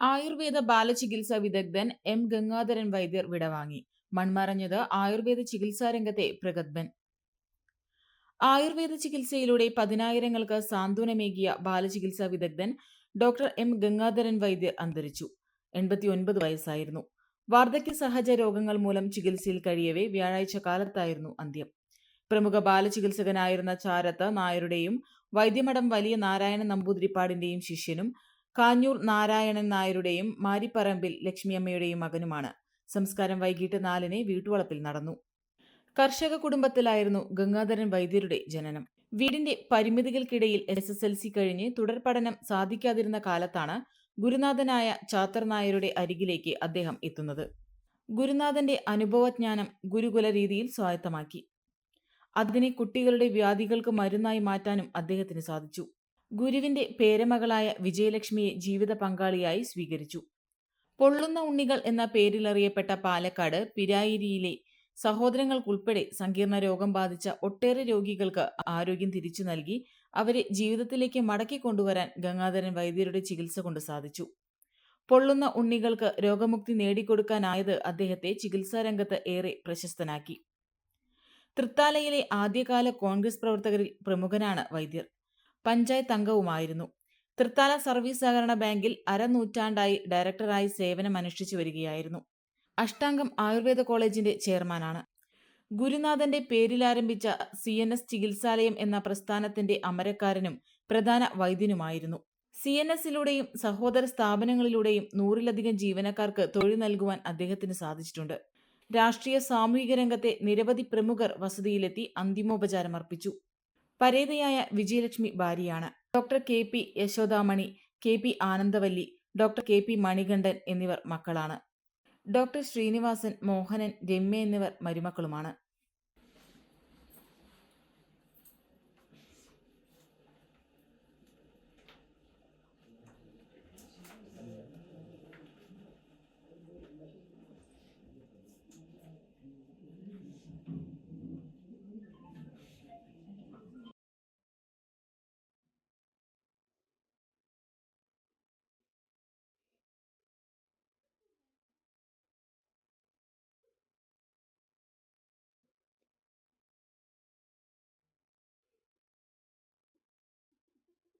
ആയുർവേദ ബാലചികിത്സാ വിദഗ്ധൻ എം ഗംഗാധരൻ വൈദ്യർ വിടവാങ്ങി. മൺമറഞ്ഞത് ആയുർവേദ ചികിത്സാ രംഗത്തെ പ്രഗത്ഭൻ. ആയുർവേദ ചികിത്സയിലൂടെ പതിനായിരങ്ങൾക്ക് സാന്ത്വനമേകിയ ബാലചികിത്സാ വിദഗ്ധൻ ഡോക്ടർ എം ഗംഗാധരൻ വൈദ്യർ അന്തരിച്ചു. എൺപത്തിയൊൻപത് വയസ്സായിരുന്നു. വാർദ്ധക്യ സഹജ രോഗങ്ങൾ മൂലം ചികിത്സയിൽ കഴിയവേ വ്യാഴാഴ്ച കാലത്തായിരുന്നു അന്ത്യം. പ്രമുഖ ബാലചികിത്സകനായിരുന്ന ചാരത്ത് നായരുടെയും വൈദ്യമഠം വലിയ നാരായണ നമ്പൂതിരിപ്പാടിന്റെയും ശിഷ്യനും കാഞ്ഞൂർ നാരായണൻ നായരുടെയും മാരിപ്പറമ്പിൽ ലക്ഷ്മിയമ്മയുടെയും മകനുമാണ്. സംസ്കാരം വൈകിട്ട് നാലിന് വീട്ടുവളപ്പിൽ നടന്നു. കർഷക കുടുംബത്തിലായിരുന്നു ഗംഗാധരൻ വൈദ്യരുടെ ജനനം. വീടിന്റെ പരിമിതികൾക്കിടയിൽ എസ് എസ് എൽ സി കഴിഞ്ഞ് തുടർ പഠനം സാധിക്കാതിരുന്ന കാലത്താണ് ഗുരുനാഥനായ ചാത്തർ നായരുടെ അരികിലേക്ക് അദ്ദേഹം എത്തുന്നത്. ഗുരുനാഥന്റെ അനുഭവജ്ഞാനം ഗുരുകുല രീതിയിൽ സ്വായത്തമാക്കി. അതിനെ കുട്ടികളുടെ വ്യാധികൾക്ക് മരുന്നായി മാറ്റാനും അദ്ദേഹത്തിന് സാധിച്ചു. ഗുരുവിന്റെ പേരമകളായ വിജയലക്ഷ്മിയെ ജീവിത പങ്കാളിയായി സ്വീകരിച്ചു. പൊള്ളുന്ന ഉണ്ണികൾ എന്ന പേരിലറിയപ്പെട്ട പാലക്കാട് പിരായിരിയിലെ സഹോദരങ്ങൾക്കുൾപ്പെടെ സങ്കീർണ രോഗം ബാധിച്ച ഒട്ടേറെ രോഗികൾക്ക് ആരോഗ്യം തിരിച്ചു നൽകി അവരെ ജീവിതത്തിലേക്ക് മടക്കി കൊണ്ടുവരാൻ ഗംഗാധരൻ വൈദ്യരുടെ ചികിത്സ കൊണ്ട് സാധിച്ചു. പൊള്ളുന്ന ഉണ്ണികൾക്ക് രോഗമുക്തി നേടിക്കൊടുക്കാനായത് അദ്ദേഹത്തെ ചികിത്സാ രംഗത്ത് ഏറെ പ്രശസ്തനാക്കി. തൃത്താലയിലെ ആദ്യകാല കോൺഗ്രസ് പ്രവർത്തകരിൽ പ്രമുഖനാണ് വൈദ്യർ. പഞ്ചായത്ത് അംഗവുമായിരുന്നു. തൃത്താല സർവീസ് സഹകരണ ബാങ്കിൽ അരനൂറ്റാണ്ടായി ഡയറക്ടറായി സേവനം അനുഷ്ഠിച്ചു വരികയായിരുന്നു. അഷ്ടാംഗം ആയുർവേദ കോളേജിന്റെ ചെയർമാനാണ്. ഗുരുനാഥന്റെ പേരിലാരംഭിച്ച സി എൻ എസ് ചികിത്സാലയം എന്ന പ്രസ്ഥാനത്തിന്റെ അമരക്കാരനും പ്രധാന വൈദ്യനുമായിരുന്നു. സി എൻ എസിലൂടെയും സഹോദര സ്ഥാപനങ്ങളിലൂടെയും നൂറിലധികം ജീവനക്കാർക്ക് തൊഴിൽ നൽകുവാൻ അദ്ദേഹത്തിന് സാധിച്ചിട്ടുണ്ട്. രാഷ്ട്രീയ സാമൂഹിക രംഗത്തെ നിരവധി പ്രമുഖർ വസതിയിലെത്തി അന്തിമോപചാരം അർപ്പിച്ചു പരേതയായ വിജയലക്ഷ്മി ഭാര്യയാണ്. Doctor K P Yashodamani K P Anandavalli doctor K P Manikandan എന്നിവർ മക്കളാണ്. ഡോക്ടർ ശ്രീനിവാസൻ മോഹനൻ രമ്യ എന്നിവർ മരുമക്കളുമാണ്.